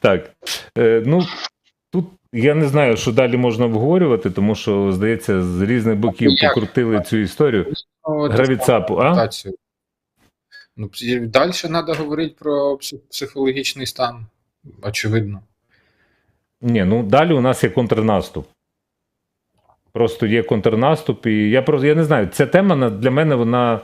Так. Е, ну, тут я не знаю, що далі можна обговорювати, тому що, здається, з різних боків Як? покрутили цю історію. Ну, Гравіцапу, а? Ну, далі треба говорити про психологічний стан. Очевидно. Ні, ну далі у нас є контрнаступ. Просто є контрнаступ, і я просто я не знаю, ця тема для мене вона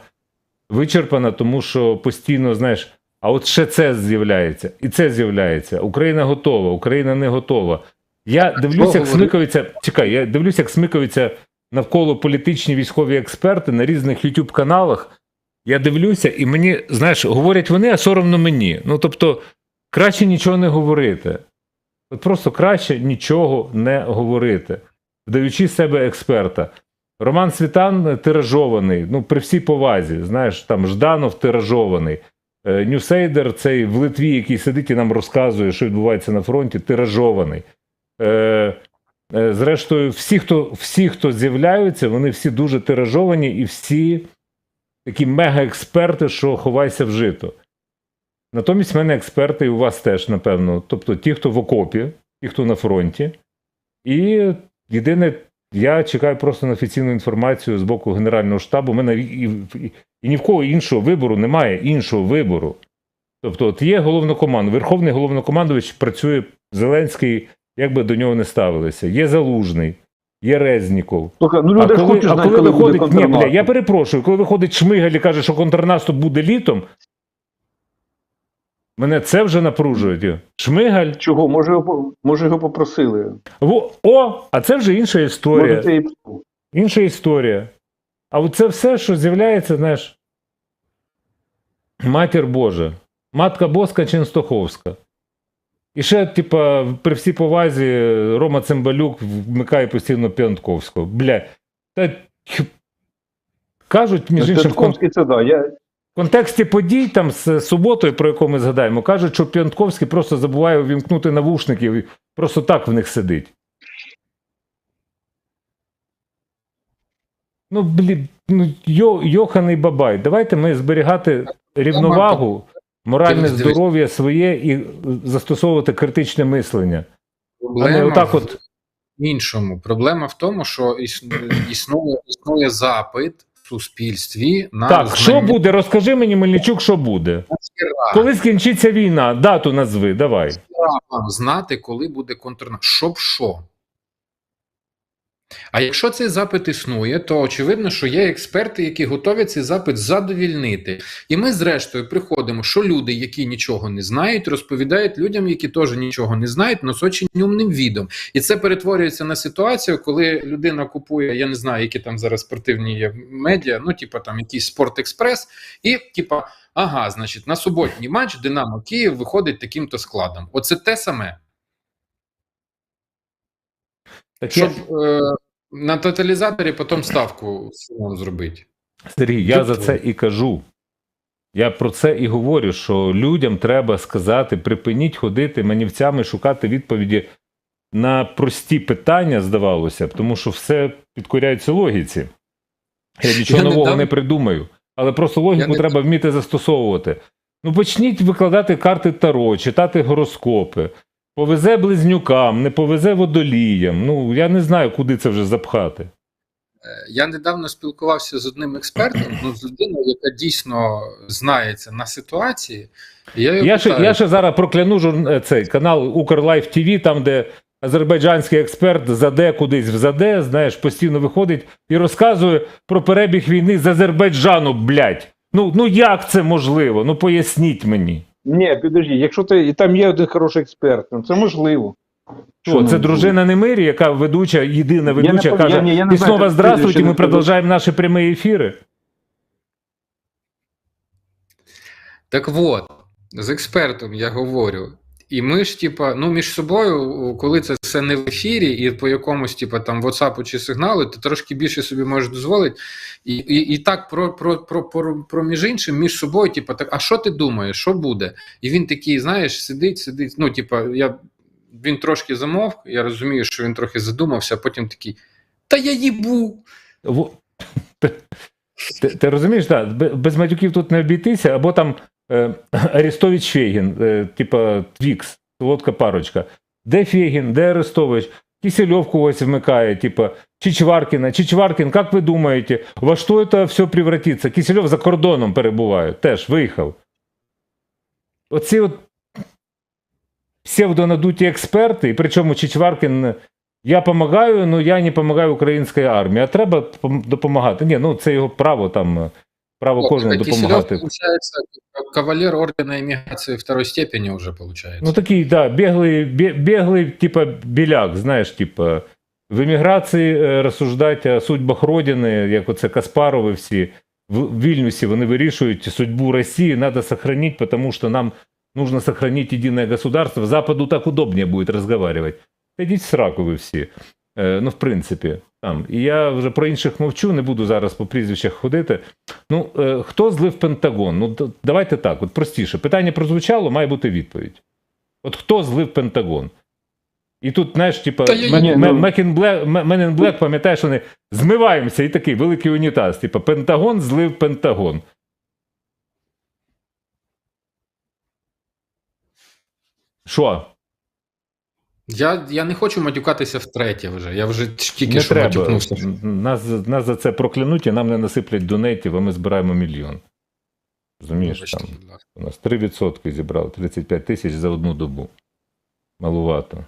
вичерпана, тому що постійно, знаєш, а от ще це з'являється, і це з'являється. Україна готова, Україна не готова. Я дивлюся, як смикаються. Чекай, я дивлюся, як смикаються навколо політичні військові експерти на різних youtube каналах. Я дивлюся, і мені, знаєш, говорять вони, а соромно мені. Ну тобто, краще нічого не говорити. От просто краще нічого не говорити, вдаючи себе експерта. Роман Світан тиражований, ну, при всій повазі, знаєш, там Жданов тиражований. Е, Ньюсейдер, цей в Литві, який сидить і нам розказує, що відбувається на фронті, тиражований. Е, е, зрештою, всі хто, всі, хто з'являються, вони всі дуже тиражовані і всі такі мега-експерти, що ховайся в жито. Натомість в мене експерти, і у вас теж, напевно. Тобто ті, хто в окопі, ті, хто на фронті. І єдине, я чекаю просто на офіційну інформацію з боку Генерального штабу. У мене і, ні в кого іншого вибору немає іншого вибору. Тобто, от є головнокоманд, Верховний головнокомандувач працює Зеленський, як би до нього не ставилися. Є Залужний, є Резніков. Слухай, ну люди ж коли, хочуть а коли коли виходить, ні, бля, я перепрошую, коли виходить Шмигаль і каже, що контрнаступ буде літом, мене це вже напружує. Шмигаль, Чого? Може його, може його попросили. о, а це вже інша історія. Може, це і... Інша історія. А це все, що з'являється, знаєш, матір Божа, матка Боска Ченстоховська. І ще, типа, при всій повазі, Рома Цимбалюк вмикає постійно Піантковського. Бля. Та, кажуть, між іншим, це да. Я, в контексті подій там з суботою, про яку ми згадаємо, кажуть, що Піантковський просто забуває увімкнути навушників і просто так в них сидить. Ну, блін, ну, йо, йоханий бабай. Давайте ми зберігати рівновагу, моральне здоров'я своє і застосовувати критичне мислення. А не отак в от. іншому. Проблема в тому, що існує, існує запит в суспільстві на Так, що буде? Розкажи мені, Мельничук, що буде. Коли скінчиться війна, дату назви, давай. Знати, коли буде контрнаступ. Щоб що? А якщо цей запит існує, то очевидно, що є експерти, які готові цей запит задовільнити. І ми, зрештою, приходимо, що люди, які нічого не знають, розповідають людям, які теж нічого не знають, очень умним відом. І це перетворюється на ситуацію, коли людина купує, я не знаю, які там зараз спортивні є медіа, ну, типа там якийсь Спорт-Експрес, і типа, ага, значить, на суботній матч Динамо Київ виходить таким-то складом. Оце те саме. Так Щоб е, на тоталізаторі потім ставку зробити. Сергій, я Тобто- за це і кажу. Я про це і говорю, що людям треба сказати: припиніть ходити манівцями, шукати відповіді на прості питання, здавалося б, тому що все підкоряється логіці. Я нічого Я нового недавно- не придумаю. Але просто логіку Я не- треба вміти застосовувати. Ну, почніть викладати карти Таро, читати гороскопи. Повезе близнюкам, не повезе водоліям. Ну, я не знаю, куди це вже запхати. Е, Я недавно спілкувався з одним експертом, ну, з людиною, яка дійсно знається на ситуації. Я, Я ще, я ще зараз прокляну жур... е, цей канал Укрлайф ТВ, там, де азербайджанський експерт заде кудись в заде, знаєш, постійно виходить і розказує про перебіг війни з Азербайджану, блядь. Ну, ну як це можливо? Ну поясніть мені. Ні, підожди, якщо ти, і там є один хороший експерт, ну це можливо. Що, це дружина Немирі, яка ведуча, єдина ведуча, ведуча, не, каже: я- я, я не і знову здравствуйте, ми продовжуємо наші прямі ефіри. Так от, з експертом я говорю. І ми ж, типа, ну між собою, коли це все не в ефірі, і по якомусь, типа, там WhatsApp чи сигналу, ти трошки більше собі можеш дозволити. І, і, і так про, про, про, про, про між іншим, між собою, типа, так, а що ти думаєш, що буде? І він такий, знаєш, сидить, сидить. Ну, типа, я, він трошки замовк, я розумію, що він трохи задумався, а потім такий: Та я їбу. Ти, ти розумієш, так, без матюків тут не обійтися, або там Арестович Фейгін, е, типа Твікс. солодка парочка. Де Фегін, де Арестович? Кисельов когось вмикає, типа Чичваркіна. Чичваркін, як ви думаєте, во що це все превратиться? Кисельов за кордоном перебуває, теж виїхав. Оці от псевдонадуті експерти, причому Чичваркін, я допомагаю, але я не допомагаю українській армії, а треба допомагати. Ні, ну це його право там, право кожного Киселев, допомагати. получается, кавалер ордена иммиграции второй степени уже получается. Ну такий, да, біглий, бє- біглий, типа біляк, знаєш, типа в еміграції е, розсуждати о судьбах Родини, як оце Каспарови всі в Вільнюсі вони вирішують судьбу Росії, надо сохранить, потому что нам нужно сохранить единое государство. Западу так удобнее будет разговаривать. Та йдіть в сраку ви всі. Е, ну, в принципі, там. І я вже про інших мовчу, не буду зараз по прізвищах ходити. Ну, е, хто злив Пентагон? Ну, давайте так, от простіше. Питання прозвучало, має бути відповідь. От хто злив Пентагон? І тут, знаєш, типа, Мен- Black, пам'ятаєш, вони змиваємося і такий великий унітаз. Типа, Пентагон злив Пентагон. Що? Я, я не хочу матюкатися втретє вже. Я вже тільки не що треба. матюкнувся. Нас, нас за це проклянуть і нам не насиплять донейтів, а ми збираємо мільйон. Розумієш, там у нас 3% зібрали, 35 тисяч за одну добу. Малувато.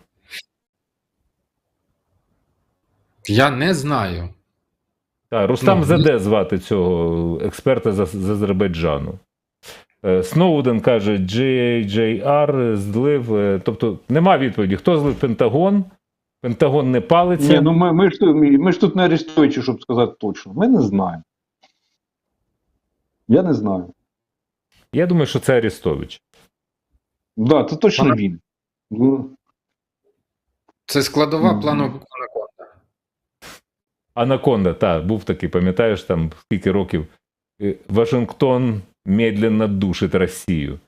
Я не знаю. Так, Рустам Ну, Заде звати цього експерта з Азербайджану. Е, Сноуден каже, JJR злив. е, Тобто нема відповіді, хто злив Пентагон. Пентагон не палиться. Ні, ну ми, ми, ж, тут- ми, ми ж тут не арестуючі, щоб сказати точно. Ми не знаємо. Я не знаю. Я думаю, що це Арестович. Да, це точно Ага. він. Ну, Це складова плану Анаконда. Анаконда, так, був такий, пам'ятаєш, там скільки років е, Вашингтон медленно душить Росію.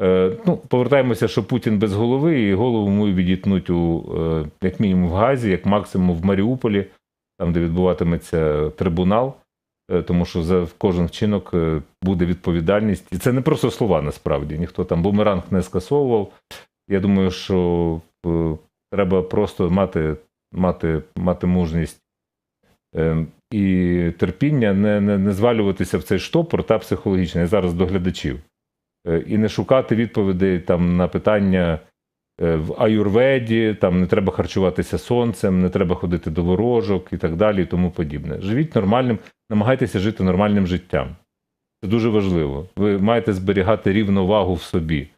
Е, ну, повертаємося, що Путін без голови, і голову йому відітнуть у, е, як мінімум в Газі, як максимум в Маріуполі, там, де відбуватиметься трибунал, е, тому що за кожен вчинок е, буде відповідальність. І це не просто слова насправді. Ніхто там бумеранг не скасовував. Я думаю, що е, треба просто мати, мати, мати мужність Е, і терпіння не, не, не звалюватися в цей штопор та психологічний зараз до глядачів. Е, І не шукати відповідей там на питання е, в аюрведі, там не треба харчуватися сонцем, не треба ходити до ворожок і так далі, і тому подібне. Живіть нормальним, намагайтеся жити нормальним життям. Це дуже важливо. Ви маєте зберігати рівновагу в собі.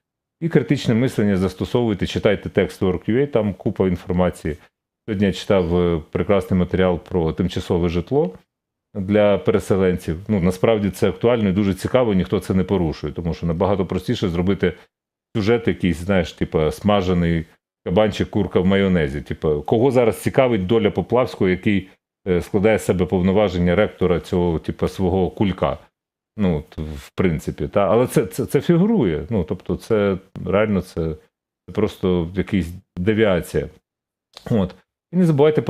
І критичне мислення застосовуйте, читайте текст WorkUA, там купа інформації. Сьогодні я читав е, прекрасний матеріал про тимчасове житло для переселенців. Ну, насправді це актуально і дуже цікаво, ніхто це не порушує, тому що набагато простіше зробити сюжет якийсь, знаєш, типу, смажений кабанчик, курка в майонезі. Типу, кого зараз цікавить доля Поплавського, який е, складає з себе повноваження ректора цього, типу, свого кулька. Ну, в принципі, та. але це, це, це фігурує. Ну, тобто, це реально це, це просто якась девіація. От. І не забувайте про